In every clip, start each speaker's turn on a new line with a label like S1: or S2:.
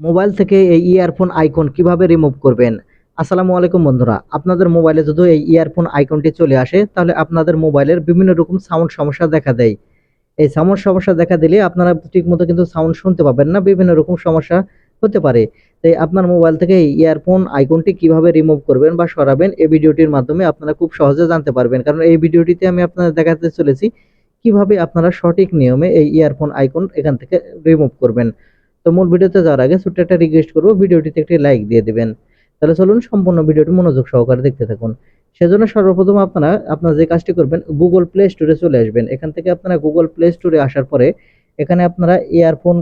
S1: Mobile থেকে এই earphone icon কীভাবে রিমুভ করবেন? আসসালামু আলাইকুম বন্ধুরা, আপনাদের মোবাইলে যদি এই ইয়ারফোন আইকনটি চলে আসে, তাহলে আপনাদের মোবাইলের বিভিন্ন রকম সাউন্ড সমস্যা দেখা দেয়। এই সাউন্ড সমস্যা দেখা দিলে আপনারা ঠিকমতো কিন্তু সাউন্ড শুনতে পাবেন না, বিভিন্ন রকম সমস্যা হতে পারে। তাই আপনার মোবাইল থেকে এই ইয়ারফোন আইকনটি কীভাবে রিমুভ করবেন বা সরাবেন, এই ভিডিওটির মাধ্যমে আপনারা খুব সহজে জানতে পারবেন। কারণ এই ভিডিওটিতে আমি আপনাদের দেখাতে চলেছি কীভাবে আপনারা সঠিক নিয়মে এই ইয়ারফোন আইকন এখান থেকে রিমুভ করবেন। তো মূল ভিডিওতে যাওয়ার আগে ছোট্ট একটা রিকোয়েস্ট করব, ভিডিওটিতে একটি লাইক দিয়ে দেবেন। তাহলে চলুন সম্পূর্ণ ভিডিওটি মনোযোগ সহকারে দেখতে থাকুন। সেজন্য সর্বপ্রথম আপনারা আপনারা যে কাজটি করবেন গুগল প্লে স্টোরে চলে আসবেন। এখান থেকে আপনারা গুগল প্লে স্টোরে আসার পরে এখানে আপনারা ইয়ারফোন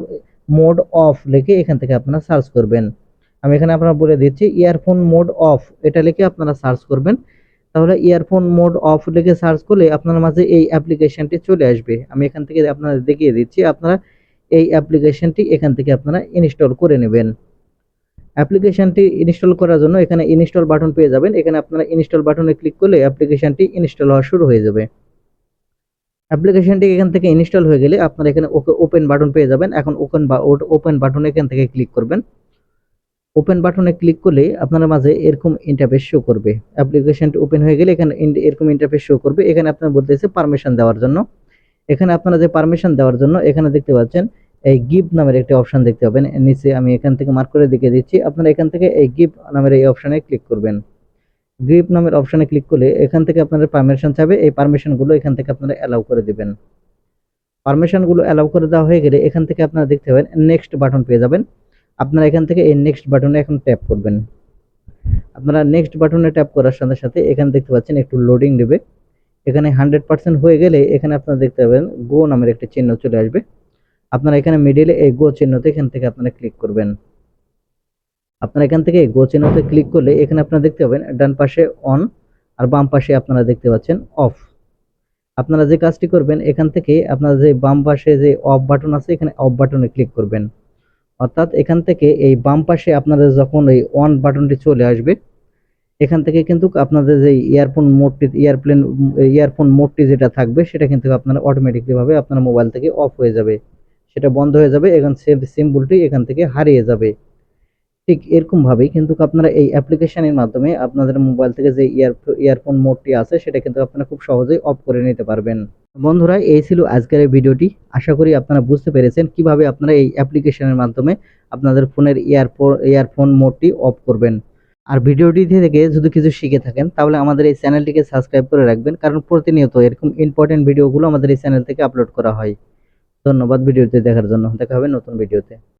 S1: মোড অফ লিখে এখান থেকে আপনারা সার্চ করবেন। আমি এখানে আপনারা বলে দিচ্ছি ইয়ারফোন মোড অফ এটা লিখে আপনারা সার্চ করবেন। তাহলে ইয়ারফোন মোড অফ লিখে সার্চ করলে আপনার মাঝে এই অ্যাপ্লিকেশনটি চলে আসবে। আমি এখান থেকে আপনাদের দেখিয়ে দিচ্ছি, আপনারা এই অ্যাপ্লিকেশনটি এখান থেকে আপনারা ইনস্টল করে নেবেন। অ্যাপ্লিকেশনটি ইনস্টল করার জন্য এখানে ইনস্টল বাটন পেয়ে যাবেন। এখানে আপনারা ইনস্টল বাটনে ক্লিক করলে অ্যাপ্লিকেশনটি ইনস্টল হওয়া শুরু হয়ে যাবে। অ্যাপ্লিকেশনটি এখান থেকে ইনস্টল হয়ে গেলে আপনারা এখানে ওকে ওপেন বাটন পেয়ে যাবেন। এখন ওপেন বা ওপেন বাটনে এখান থেকে ক্লিক করবেন। ওপেন বাটনে ক্লিক করলে আপনার মাঝে এরকম ইন্টারফেস শো করবে। অ্যাপ্লিকেশনটি ওপেন হয়ে গেলে এখানে এরকম ইন্টারফেস শো করবে। এখানে আপনার বলতেছে পারমিশন দেওয়ার জন্য। এখানে আপনারা যে পারমিশন দেওয়ার জন্য এখানে দেখতে পাচ্ছেন, এই গিভ নামের একটি অপশন দেখতে পাবেন। নিচে আমি এখান থেকে মার্ক করে দেখিয়ে দিচ্ছি। আপনারা এখান থেকে এই গিভ নামের এই অপশানে ক্লিক করবেন। গিভ নামের অপশানে ক্লিক করলে এখান থেকে আপনাদের পারমিশন চাবে এই পারমিশনগুলো এখান থেকে আপনারা অ্যালাউ করে দেবেন। পারমিশনগুলো অ্যালাউ করে দেওয়া হয়ে গেলে এখান থেকে আপনারা দেখতে পাবেন নেক্সট বাটন পেয়ে যাবেন। আপনারা এখান থেকে এই নেক্সট বাটনে এখন ট্যাপ করবেন। আপনারা নেক্সট বাটনে ট্যাপ করার সাথে সাথে এখানে দেখতে পাচ্ছেন একটু লোডিং নেবে এখানে হান্ড্রেড পার্সেন্ট হয়ে গেলে এখানে আপনারা দেখতে পাবেন গো নামের একটি চিহ্ন চলে আসবে। আপনারা এখানে মিডিলে এই গো চিহ্নতে এখান থেকে আপনারা ক্লিক করবেন। আপনারা এখান থেকে গো চিহ্নতে ক্লিক করলে এখানে আপনারা দেখতে পাবেন ডান পাশে অন আর বাম পাশে আপনারা দেখতে পাচ্ছেন অফ আপনারা যে কাজটি করবেন, এখান থেকে আপনারা যে বাম পাশে যে অফ বাটন আছে, এখানে অফ বাটনে ক্লিক করবেন। অর্থাৎ এখান থেকে এই বাম পাশে আপনাদের যখন এই অন বাটনটি চলে আসবে এখান থেকে কিন্তু আপনাদের যে ইয়ারফোন মোডটি এয়ারপ্লেন ইয়ারফোন মোডটি যেটা থাকবে, সেটা কিন্তু আপনারা অটোমেটিকলি ভাবে আপনার মোবাইল থেকে অফ হয়ে যাবে। সেটা বন্ধ হয়ে যাবে এখন সেভ সিম্বলটি এখান থেকে হারিয়ে যাবে। ঠিক এরকম ভাবেই কিন্তু আপনারা এই অ্যাপ্লিকেশনের মাধ্যমে আপনাদের মোবাইল থেকে যে ইয়ার ইয়ারফোন মোডটি আছে, সেটা কিন্তু আপনারা খুব সহজেই অফ করে নিতে পারবেন। বন্ধুরা, এই ছিল আজকের এই ভিডিওটি। আশা করি আপনারা বুঝতে পেরেছেন কীভাবে আপনারা এই অ্যাপ্লিকেশনের মাধ্যমে আপনাদের ফোনের ইয়ারফোন ইয়ারফোন মোডটি অফ করবেন। আর ভিডিওটি থেকে যদি কিছু শিখে থাকেন, তাহলে আমাদের এই চ্যানেলটিকে সাবস্ক্রাইব করে রাখবেন, কারণ প্রতিনিয়ত এরকম ইম্পর্টেন্ট ভিডিওগুলো আমাদের এই চ্যানেল থেকে আপলোড করা হয়। ধন্যবাদ ভিডিওতে দেখার জন্য। দেখা হবে নতুন ভিডিওতে